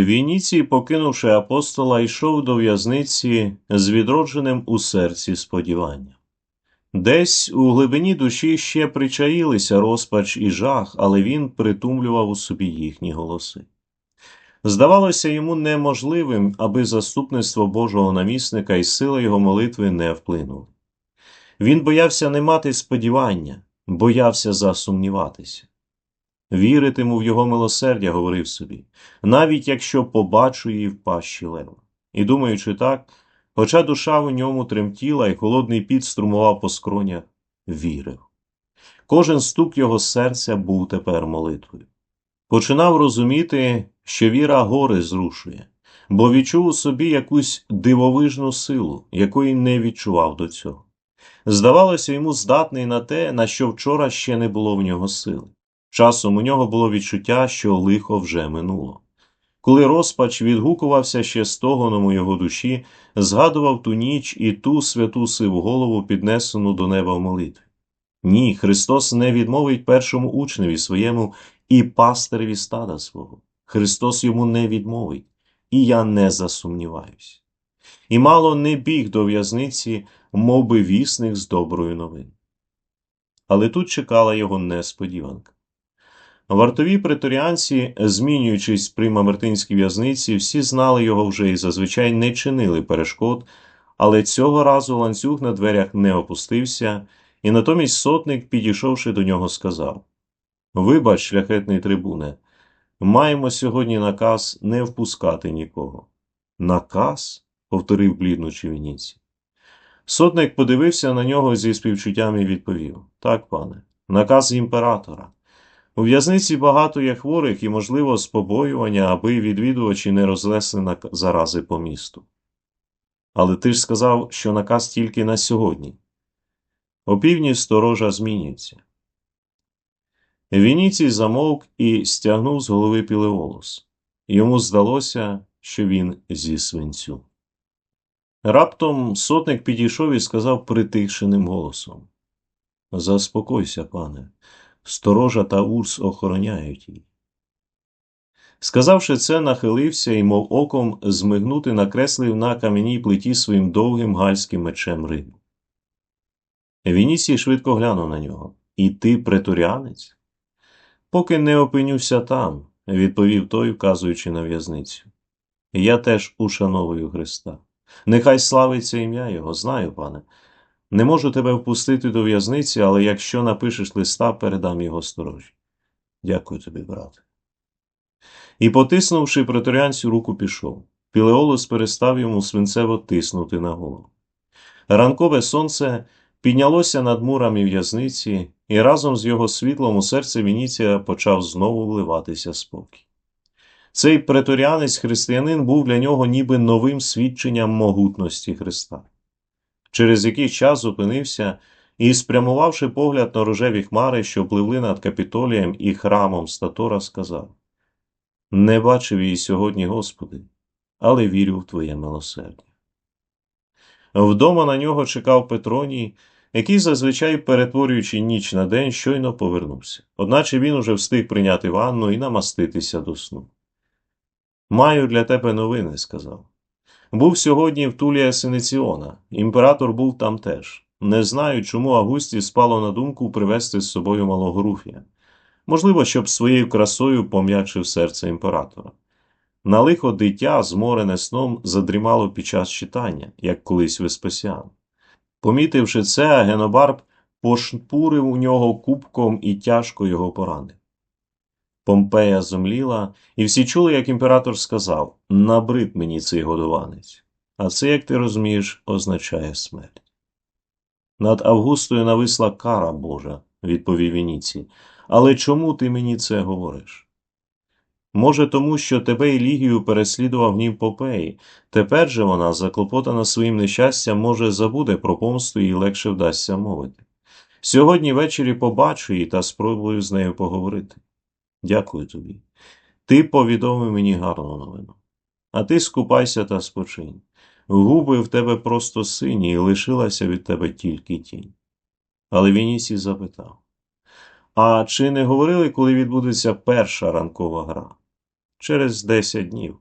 Вініцій, покинувши апостола, йшов до в'язниці з відродженим у серці сподіванням. Десь у глибині душі ще причаїлися розпач і жах, але він притумлював у собі їхні голоси. Здавалося йому неможливим, аби заступництво Божого намісника і сила його молитви не вплинули. Він боявся не мати сподівання, боявся засумніватися. Віритиму в його милосердя, говорив собі, навіть якщо побачу її в пащі лева. І думаючи так, хоча душа в ньому тремтіла і холодний піт струмував по скронях, вірив. Кожен стук його серця був тепер молитвою. Починав розуміти, що віра гори зрушує, бо відчув у собі якусь дивовижну силу, якої не відчував до цього. Здавалося, йому здатний на те, на що вчора ще не було в нього сили. Часом у нього було відчуття, що лихо вже минуло. Коли розпач відгукувався ще стогоном у його душі, згадував ту ніч і ту святу сиву голову, піднесену до неба в молитві. Ні, Христос не відмовить першому учневі своєму і пастиреві стада свого. Христос йому не відмовить, і я не засумніваюсь. І мало не біг до в'язниці, мов би вісник з доброю новин. Але тут чекала його несподіванка. Вартові преторіанці, змінюючись при мамертинській в'язниці, всі знали його вже і зазвичай не чинили перешкод, але цього разу ланцюг на дверях не опустився, і натомість сотник, підійшовши до нього, сказав Вибач, шляхетний трибуне, маємо сьогодні наказ не впускати нікого. Наказ? повторив бліднучи Вініці. Сотник подивився на нього зі співчуттям і відповів Так, пане, наказ імператора. У в'язниці багато є хворих і, можливо, з побоювання, аби відвідувачі не розлесли зарази по місту. Але ти ж сказав, що наказ тільки на сьогодні. Опівдні сторожа змінюється. Вініцій замовк і стягнув з голови пілеолос. Йому здалося, що він зі свинцю. Раптом сотник підійшов і сказав притихшеним голосом Заспокойся, пане, сторожа та урс охороняють її. Сказавши це, нахилився і, мов оком, змигнути накреслив на кам'яній плиті своїм довгим гальським мечем рибу. Вінісій швидко глянув на нього. І ти преторіанець? Поки не опинюся там, відповів той, вказуючи на в'язницю. Я теж ушановую Христа. Нехай славиться ім'я Його, знаю, пане. Не можу тебе впустити до в'язниці, але якщо напишеш листа, передам його сторожі. Дякую тобі, брате. І, потиснувши преторіанцю руку, пішов. Пілеолос перестав йому свинцево тиснути на голову. Ранкове сонце піднялося над мурами в'язниці, і разом з його світлом у серце Вініція почав знову вливатися спокій. Цей преторіанець християнин був для нього ніби новим свідченням могутності Христа. Через який час зупинився і, спрямувавши погляд на рожеві хмари, що пливли над капітолієм і храмом Статора, сказав Не бачив її сьогодні, Господи, але вірю в Твоє милосердя. Вдома на нього чекав Петроній, який, зазвичай, перетворюючи ніч на день, щойно повернувся, одначе він уже встиг прийняти ванну і намаститися до сну. Маю для тебе новини, сказав. Був сьогодні в Тулія Синиціона, імператор був там теж. Не знаю, чому Августі спало на думку привезти з собою малого руфія. Можливо, щоб своєю красою пом'ячив серце імператора. На лихо дитя, зморене сном, задрімало під час читання, як колись Веспасіан. Помітивши це, Генобарб пошпурив у нього кубком і тяжко його поранив. Помпея зомліла, і всі чули, як імператор сказав набрид мені цей годованець. А це, як ти розумієш, означає смерть. Над Августою нависла кара Божа, відповів Вініці. Але чому ти мені це говориш? Може, тому, що тебе і Лігію переслідував гнів Попеї. Тепер же вона, заклопотана своїм нещастям, може, забуде про помсту і легше вдасться мовити. Сьогодні ввечері побачу її та спробую з нею поговорити. Дякую тобі. Ти повідомив мені гарну новину. А ти скупайся та спочинь. Губи в тебе просто сині, і лишилася від тебе тільки тінь. Але Вінісій запитав А чи не говорили, коли відбудеться перша ранкова гра? Через десять днів.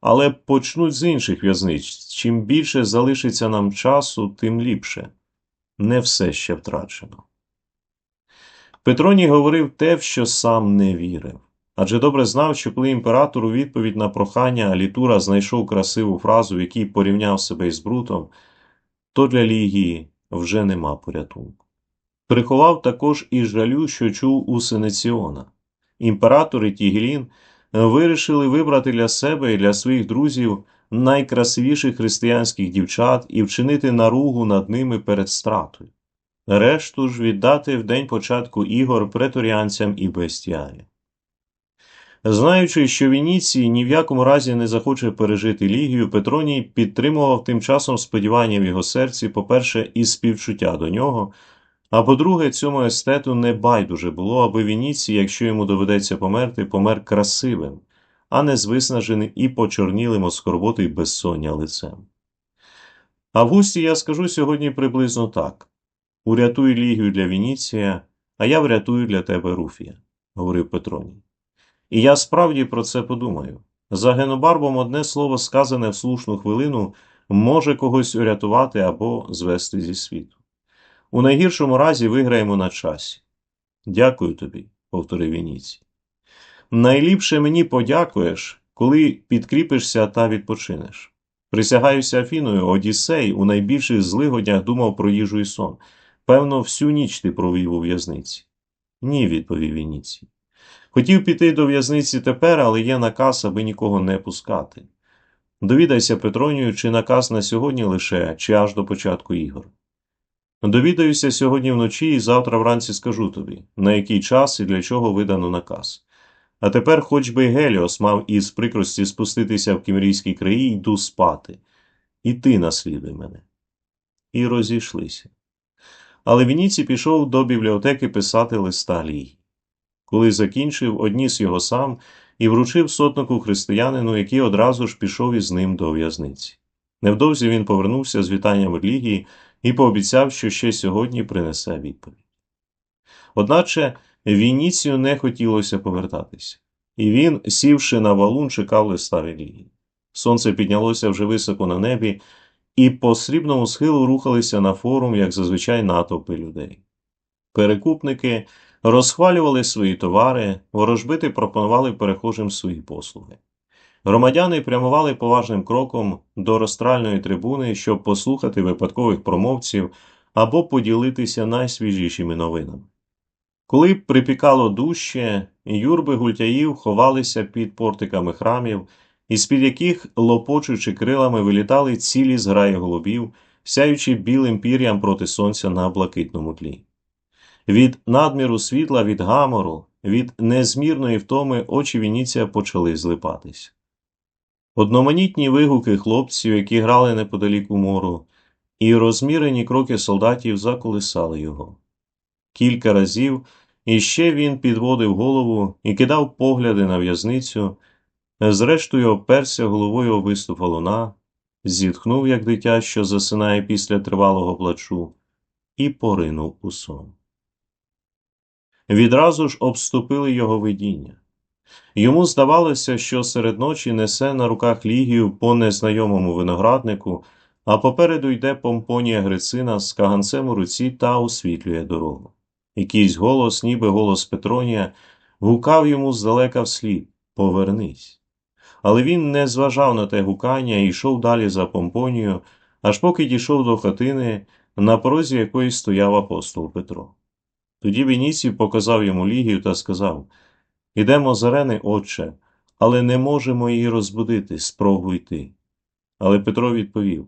але почнуть з інших в'язниць. Чим більше залишиться нам часу, тим ліпше. Не все ще втрачено. Петроній говорив те, в що сам не вірив. Адже добре знав, що коли імператор у відповідь на прохання Алітура знайшов красиву фразу, в якій порівняв себе із Брутом, то для Лігії вже нема порятунку. Приховав також і жалю, що чув у Сенеціона. Імператор і Тігелін вирішили вибрати для себе і для своїх друзів найкрасивіших християнських дівчат і вчинити наругу над ними перед стратою. Решту ж віддати в день початку ігор преторіанцям і бестіарі. Знаючи, що Вініцій ні в якому разі не захоче пережити Лігію, Петроній підтримував тим часом сподівання в його серці, по-перше, і співчуття до нього, а по-друге, цьому естету не байдуже було, аби Вініцій, якщо йому доведеться померти, помер красивим, а не з виснаженим і почорнілим от скорботи й безсоння лицем. Августі я скажу сьогодні приблизно так урятуй Лігію для Вініція, а я врятую для тебе Руфія, говорив Петроній. І я справді про це подумаю. За генобарбом одне слово, сказане в слушну хвилину, може когось урятувати або звести зі світу. У найгіршому разі виграємо на часі. Дякую тобі, повторив Вініцій. Найліпше мені подякуєш, коли підкріпишся та відпочинеш. Присягаюся Афіною, Одіссей у найбільших злигоднях думав про їжу і сон. Певно, всю ніч ти провів у в'язниці. Ні, відповів Вініцій. Хотів піти до в'язниці тепер, але є наказ, аби нікого не пускати. Довідайся, Петронію, чи наказ на сьогодні лише, чи аж до початку ігор. Довідаюся сьогодні вночі і завтра вранці скажу тобі, на який час і для чого видано наказ. А тепер, хоч би Геліос мав із прикрості спуститися в кімрійські краї, йду спати. І ти наслідуй мене. І розійшлися. Але Вініці пішов до бібліотеки писати листа Лії. Коли закінчив, одніс його сам і вручив сотнику християнину, який одразу ж пішов із ним до в'язниці. Невдовзі він повернувся з вітанням релігії і пообіцяв, що ще сьогодні принесе відповідь. Одначе Вініцію не хотілося повертатися, і він, сівши на валун, чекав листа релігії. Сонце піднялося вже високо на небі, і по срібному схилу рухалися на форум, як зазвичай, натовпи людей. Перекупники розхвалювали свої товари, ворожбити пропонували перехожим свої послуги. Громадяни прямували поважним кроком до розстральної трибуни, щоб послухати випадкових промовців або поділитися найсвіжішими новинами. Коли припікало дужче, юрби гультяїв ховалися під портиками храмів, із під яких, лопочучи крилами, вилітали цілі зграї голубів, сяючи білим пір'ям проти сонця на блакитному тлі. Від надміру світла, від гамору, від незмірної втоми очі Вініція почали злипатись. Одноманітні вигуки хлопців, які грали неподалік у мору, і розмірені кроки солдатів заколисали його. Кілька разів іще він підводив голову і кидав погляди на в'язницю, зрештою оперся головою виступ луна, зітхнув, як дитя, що засинає після тривалого плачу, і поринув у сон. Відразу ж обступили його видіння. Йому здавалося, що серед ночі несе на руках лігію по незнайомому винограднику, а попереду йде помпонія Грицина з каганцем у руці та освітлює дорогу. Якийсь голос, ніби голос Петронія, гукав йому здалека вслід Повернись. Але він не зважав на те гукання і йшов далі за помпонію, аж поки дійшов до хатини, на порозі якої стояв апостол Петро. Тоді Вініцій показав йому лігію та сказав Ідемо з арени, отче, але не можемо її розбудити, спробуй ти. Але Петро відповів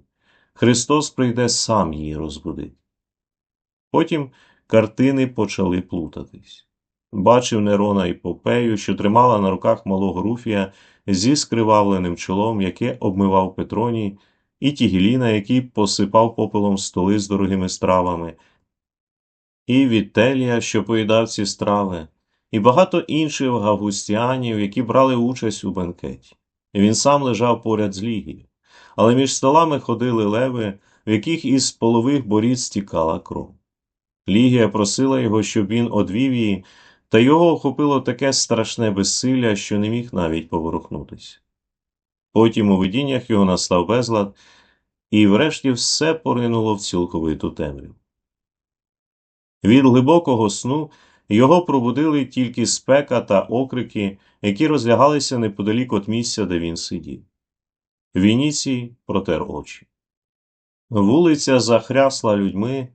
Христос прийде сам її розбудити. Потім картини почали плутатись. Бачив Нерона і Попею, що тримала на руках малого Руфія зі скривавленим чолом, яке обмивав Петроній, і Тігіліна, який посипав попелом столи з дорогими стравами, і Вітелія, що поїдав ці страви, і багато інших гавустіанів, які брали участь у бенкеті. Він сам лежав поряд з Лігією, але між столами ходили леви, в яких із полових борід стікала кров. Лігія просила його, щоб він одвів її, та його охопило таке страшне безсилля, що не міг навіть поворухнутися. Потім у видіннях його настав безлад, і врешті все поринуло в цілковиту темряву. Від глибокого сну його пробудили тільки спека та окрики, які розлягалися неподалік від місця, де він сидів. Вініцій протер очі. Вулиця захрясла людьми,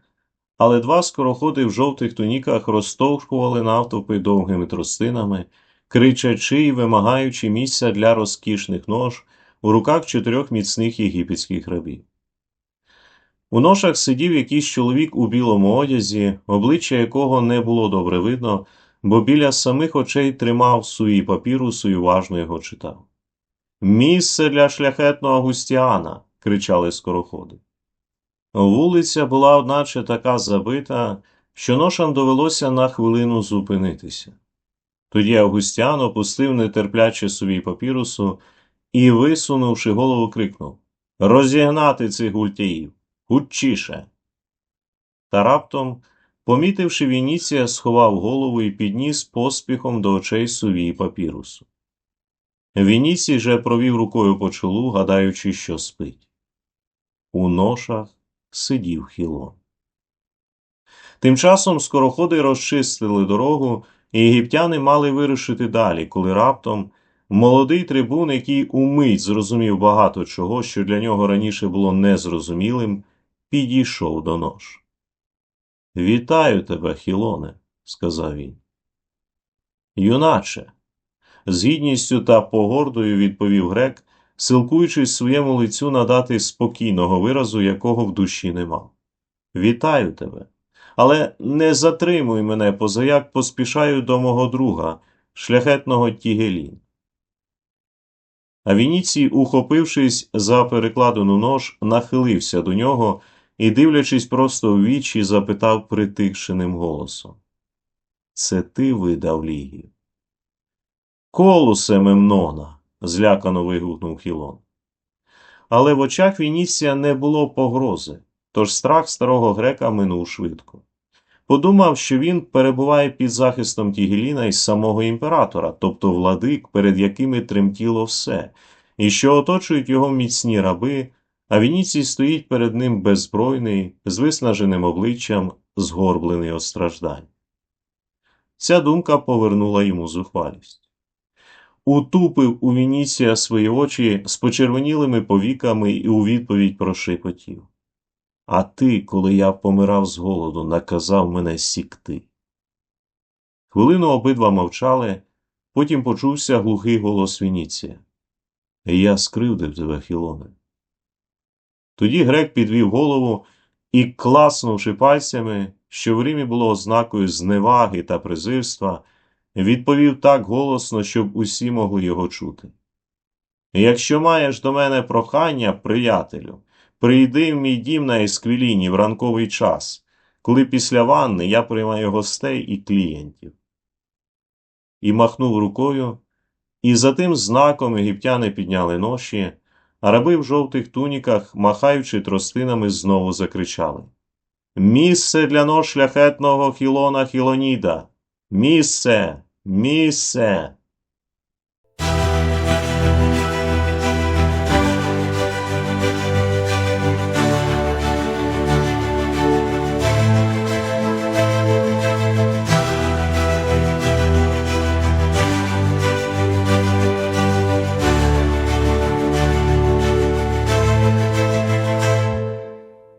але два скороходи в жовтих туніках розтовшкували навтовпи довгими тростинами, кричачи і вимагаючи місця для розкішних нож у руках чотирьох міцних єгипетських рабів. У ношах сидів якийсь чоловік у білому одязі, обличчя якого не було добре видно, бо біля самих очей тримав суї папірусу і уважно його читав. Місце для шляхетного густіана. кричали скороходи. Вулиця була, одначе, така забита, що ношам довелося на хвилину зупинитися. Тоді Августіан опустив нетерпляче собі папірусу і, висунувши голову, крикнув Розігнати цих гультяїв! Хутчіше! Та раптом, помітивши Вініція, сховав голову і підніс поспіхом до очей сувії папірусу. Вініцій же провів рукою по чолу, гадаючи, що спить. У ношах сидів хілон. Тим часом скороходи розчистили дорогу, і єгиптяни мали вирушити далі, коли раптом молодий трибун, який умить зрозумів багато чого, що для нього раніше було незрозумілим, підійшов до нож. Вітаю тебе, Хілоне, сказав він. Юначе, з гідністю та погордою відповів грек, силкуючись своєму лицю надати спокійного виразу, якого в душі не мав. Вітаю тебе, але не затримуй мене, позаяк поспішаю до мого друга, шляхетного Тігелін. А Вініцій, ухопившись за перекладену нож, нахилився до нього і, дивлячись просто в вічі, запитав притихшеним голосом Це ти видав Лігію? Колусе Мемнона. Злякано вигукнув Хілон. Але в очах Вінісія не було погрози, тож страх старого грека минув швидко. Подумав, що він перебуває під захистом Тігеліна і самого імператора, тобто владик, перед якими тремтіло все, і що оточують його міцні раби, а Вініцій стоїть перед ним беззбройний, з виснаженим обличчям, згорблений от страждань. Ця думка повернула йому зухвалість. Утупив у Вінісія свої очі з почервонілими повіками і у відповідь прошепотів. А ти, коли я помирав з голоду, наказав мене сікти. Хвилину обидва мовчали, потім почувся глухий голос Вініція. Я скривдив тебе, Хілоне. Тоді грек підвів голову і, класнувши пальцями, що в Римі було ознакою зневаги та презирства, відповів так голосно, щоб усі могли його чути. Якщо маєш до мене прохання, приятелю, прийди в мій дім на есквіліні в ранковий час, коли після ванни я приймаю гостей і клієнтів. І махнув рукою, і за тим знаком єгиптяни підняли ноші, а раби в жовтих туніках, махаючи тростинами, знову закричали Місце для нож шляхетного хілона Хілоніда! Місце! Місце!